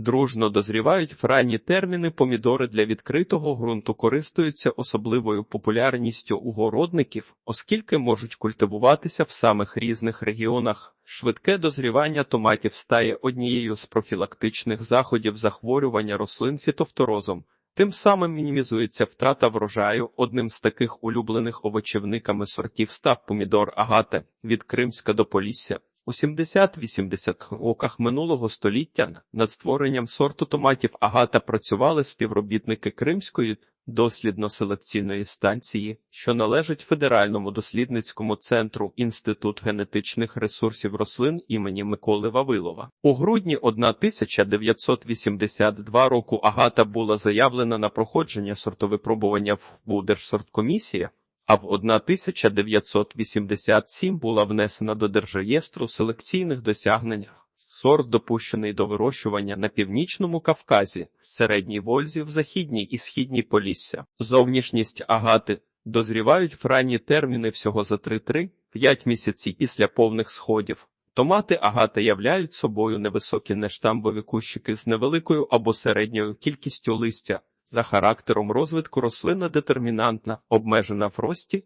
Дружно дозрівають в ранні терміни помідори для відкритого ґрунту користуються особливою популярністю у городників, оскільки можуть культивуватися в самих різних регіонах. Швидке дозрівання томатів стає однією з профілактичних заходів захворювання рослин фітофторозом. Тим самим мінімізується втрата врожаю. Одним з таких улюблених овочівниками сортів став помідор агате від Кримська до Полісся. У 70-80 роках минулого століття над створенням сорту томатів агата працювали співробітники Кримської дослідно-селекційної станції, що належить Федеральному дослідницькому центру Інститут генетичних ресурсів рослин імені Миколи Вавилова. У грудні 1982 року агата була заявлена на проходження сортовипробування в Будержсорткомісії, а в 1987 була внесена до Держреєстру селекційних досягнень. Сорт допущений до вирощування на північному Кавказі, середній Вользі в західній і східній Полісся. Зовнішність агати дозрівають в ранні терміни всього за 3-3-5 місяців після повних сходів. Томати агата являють собою невисокі нештамбові кущики з невеликою або середньою кількістю листя. За характером розвитку рослина детермінантна, обмежена в рості,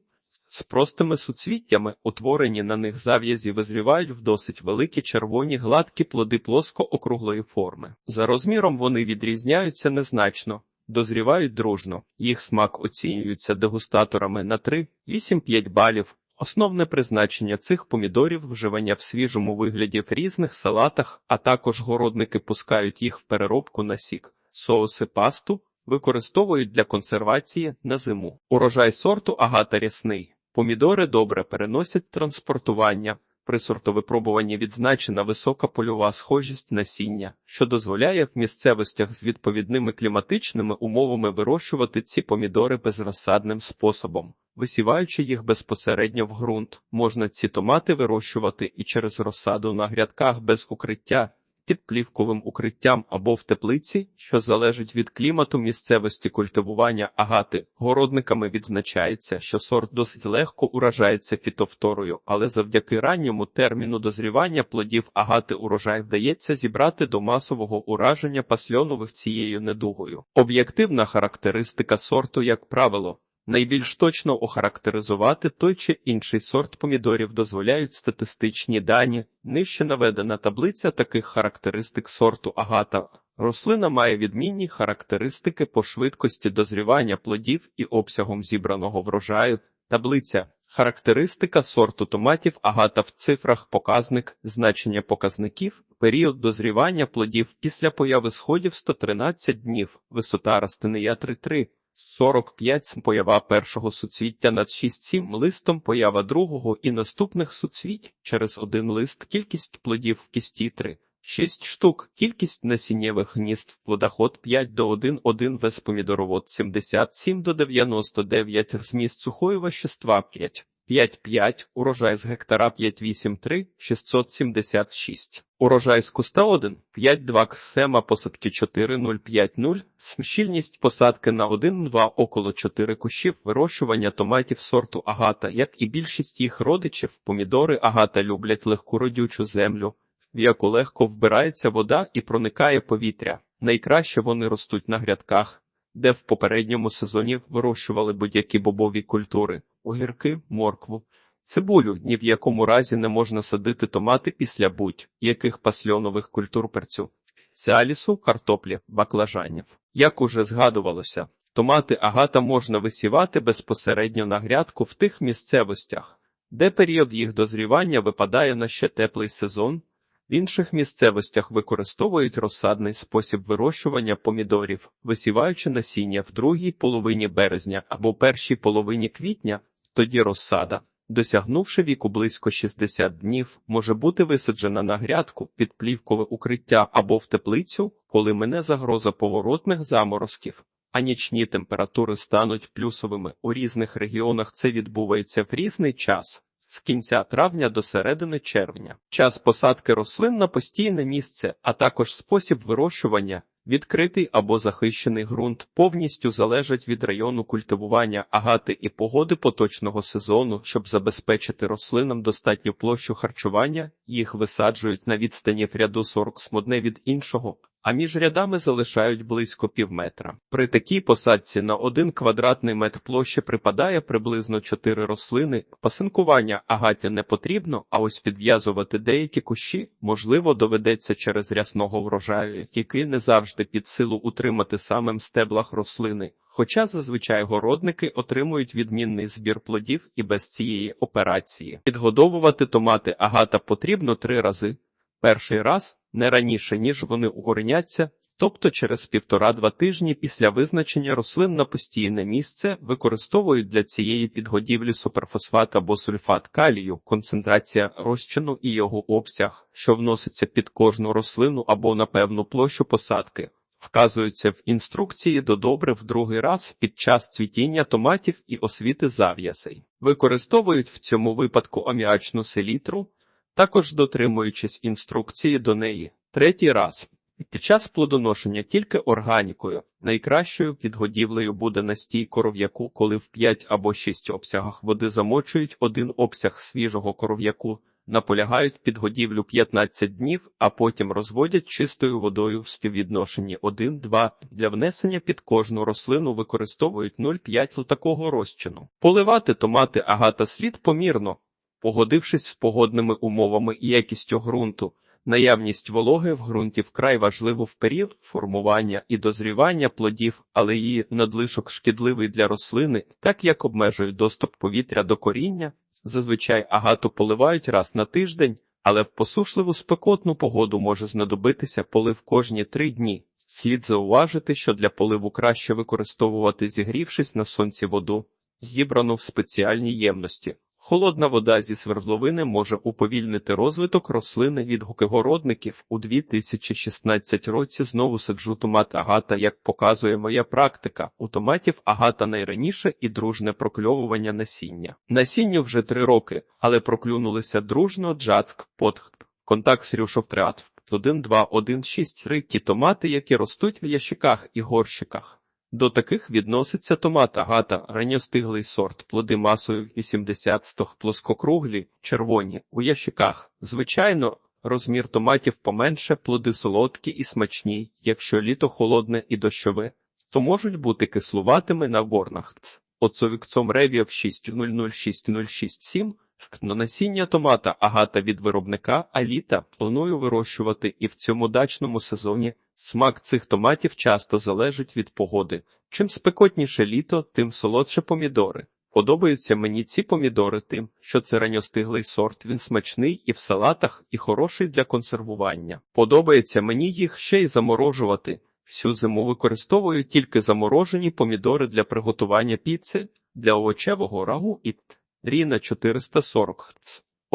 з простими суцвіттями, утворені на них зав'язі визрівають в досить великі червоні гладкі плоди плоско-округлої форми. За розміром вони відрізняються незначно, дозрівають дружно, їх смак оцінюється дегустаторами на 3-8-5 балів. Основне призначення цих помідорів вживання в свіжому вигляді в різних салатах, а також городники пускають їх в переробку на сік, соуси пасту, використовують для консервації на зиму. Урожай сорту агата рясний. Помідори добре переносять транспортування. При сортовипробуванні відзначена висока польова схожість насіння, що дозволяє в місцевостях з відповідними кліматичними умовами вирощувати ці помідори безрозсадним способом. Висіваючи їх безпосередньо в ґрунт, можна ці томати вирощувати і через розсаду на грядках без укриття, під плівковим укриттям або в теплиці, що залежить від клімату місцевості культивування агати. Городниками відзначається, що сорт досить легко уражається фітофторою, але завдяки ранньому терміну дозрівання плодів агати урожай вдається зібрати до масового ураження пасльонових цією недугою. Об'єктивна характеристика сорту, як правило, Найбільш точно охарактеризувати той чи інший сорт помідорів дозволяють статистичні дані. Нижче наведена таблиця таких характеристик сорту агата. Рослина має відмінні характеристики по швидкості дозрівання плодів і обсягом зібраного врожаю. Таблиця характеристика сорту томатів агата в цифрах показник, значення показників, період дозрівання плодів після появи сходів 113 днів, висота растинія 3,3. 45 поява першого суцвіття над 6-7 листом поява другого і наступних суцвіть через один лист кількість плодів в кісті 3. 6 штук, кількість насіннєвих гнізд плодоход 5 до 1, 1 вес помідоровод 77 до 99, зміст сухої вещества 5. 5,5, урожай з гектара 5,8,3, 676. Урожай з куста 1, 5,2, схема посадки 4,050, щільність посадки на 1,2, около 4 кущів, вирощування томатів сорту агата, як і більшість їх родичів, помідори агата люблять легку родючу землю, в яку легко вбирається вода і проникає повітря. Найкраще вони ростуть на грядках, де в попередньому сезоні вирощували будь-які бобові культури огірки, моркву. Цибулю ні в якому разі не можна садити томати після будь-яких пасльонових культур перцю, сеалісу, картоплі, баклажанів. Як уже згадувалося, томати агата можна висівати безпосередньо на грядку в тих місцевостях, де період їх дозрівання випадає на ще теплий сезон. В інших місцевостях використовують розсадний спосіб вирощування помідорів, висіваючи насіння в другій половині березня або першій половині квітня, тоді розсада, досягнувши віку близько 60 днів, може бути висаджена на грядку під плівкове укриття або в теплицю, коли мине загроза поворотних заморозків. А нічні температури стануть плюсовими у різних регіонах. Це відбувається в різний час з кінця травня до середини червня. Час посадки рослин на постійне місце, а також спосіб вирощування, відкритий або захищений ґрунт повністю залежить від району культивування агати і погоди поточного сезону, щоб забезпечити рослинам достатню площу харчування, їх висаджують на відстані в ряду 40 смодне від іншого. А між рядами залишають близько півметра. При такій посадці на один квадратний метр площі припадає приблизно 4 рослини. Пасинкування агаті не потрібно, а ось підв'язувати деякі кущі, можливо, доведеться через рясного врожаю, який не завжди під силу утримати самим стеблах рослини. Хоча зазвичай городники отримують відмінний збір плодів і без цієї операції. Підгодовувати томати агата потрібно три рази. Перший раз не раніше, ніж вони укореняться, тобто через півтора-два тижні після визначення рослин на постійне місце використовують для цієї підгодівлі суперфосфат або сульфат калію, концентрація розчину і його обсяг, що вноситься під кожну рослину або на певну площу посадки. Вказуються в інструкції до добрив другий раз під час цвітіння томатів і освіти зав'язей. Використовують в цьому випадку аміачну селітру, також дотримуючись інструкції до неї. Третій раз. Під час плодоношення тільки органікою. Найкращою підгодівлею буде настій коров'яку, коли в 5 або 6 обсягах води замочують один обсяг свіжого коров'яку, наполягають підгодівлю 15 днів, а потім розводять чистою водою в співвідношенні 1-2. Для внесення під кожну рослину використовують 0,5 такого розчину. Поливати томати агата слід помірно, погодившись з погодними умовами і якістю ґрунту. Наявність вологи в ґрунті вкрай важливо в період формування і дозрівання плодів, але її надлишок шкідливий для рослини, так як обмежує доступ повітря до коріння. Зазвичай агату поливають раз на тиждень, але в посушливу спекотну погоду може знадобитися полив кожні три дні. Слід зауважити, що для поливу краще використовувати зігрівшись на сонці воду, зібрану в спеціальній ємності. Холодна вода зі свердловини може уповільнити розвиток рослини від гукигородників. У 2016 році знову саджу томат агата, як показує моя практика. У томатів агата найраніше і дружне прокльовування насіння. Насінню вже три роки, але проклюнулися дружно джацк, потх, контакт срюшовтреат, 1, 2, 1, 6, рикі томати, які ростуть в ящиках і горщиках. До таких відноситься томат агата, ранньостиглий сорт, плоди масою 80 стог плоскокруглі, червоні, у ящиках. Звичайно, розмір томатів поменше, плоди солодкі і смачні, якщо літо холодне і дощове, то можуть бути кислуватими на горнах. Оцовікцом ревів 600667 на насіння томата агата від виробника Аліта планую вирощувати і в цьому дачному сезоні. Смак цих томатів часто залежить від погоди. Чим спекотніше літо, тим солодше помідори. Подобаються мені ці помідори тим, що це ранньостиглий сорт, він смачний і в салатах, і хороший для консервування. Подобається мені їх ще й заморожувати. Всю зиму використовую тільки заморожені помідори для приготування піци, для овочевого рагу і Ріна 440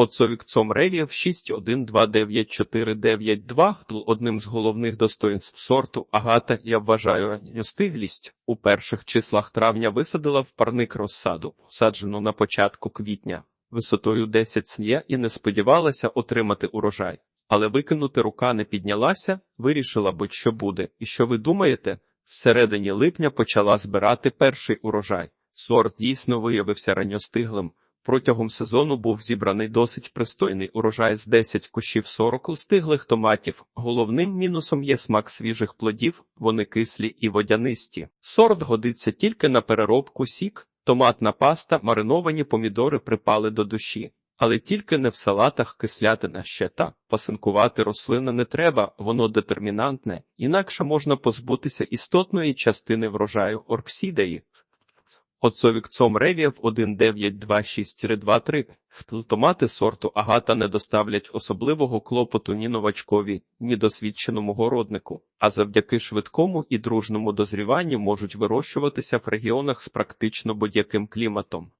Оцовікцом ревів 61299492 одним з головних достоїнств сорту агата я вважаю ранньостиглість. У перших числах травня висадила в парник розсаду, саджену на початку квітня, висотою 10 см і не сподівалася отримати урожай. Але викинути рука не піднялася, вирішила будь-що буде. І що ви думаєте? Всередині липня почала збирати перший урожай. Сорт дійсно виявився ранньостиглим. Протягом сезону був зібраний досить пристойний урожай з 10 кущів 40 стиглих томатів. Головним мінусом є смак свіжих плодів, вони кислі і водянисті. Сорт годиться тільки на переробку сік, томатна паста, мариновані помідори припали до душі. Але тільки не в салатах кислятина ще та пасинкувати рослина не треба, воно детермінантне, інакше можна позбутися істотної частини врожаю орксідеї. Оцовікцом ревів 1926-23 томати сорту агата не доставлять особливого клопоту ні новачкові, ні досвідченому городнику, а завдяки швидкому і дружному дозріванню можуть вирощуватися в регіонах з практично будь-яким кліматом.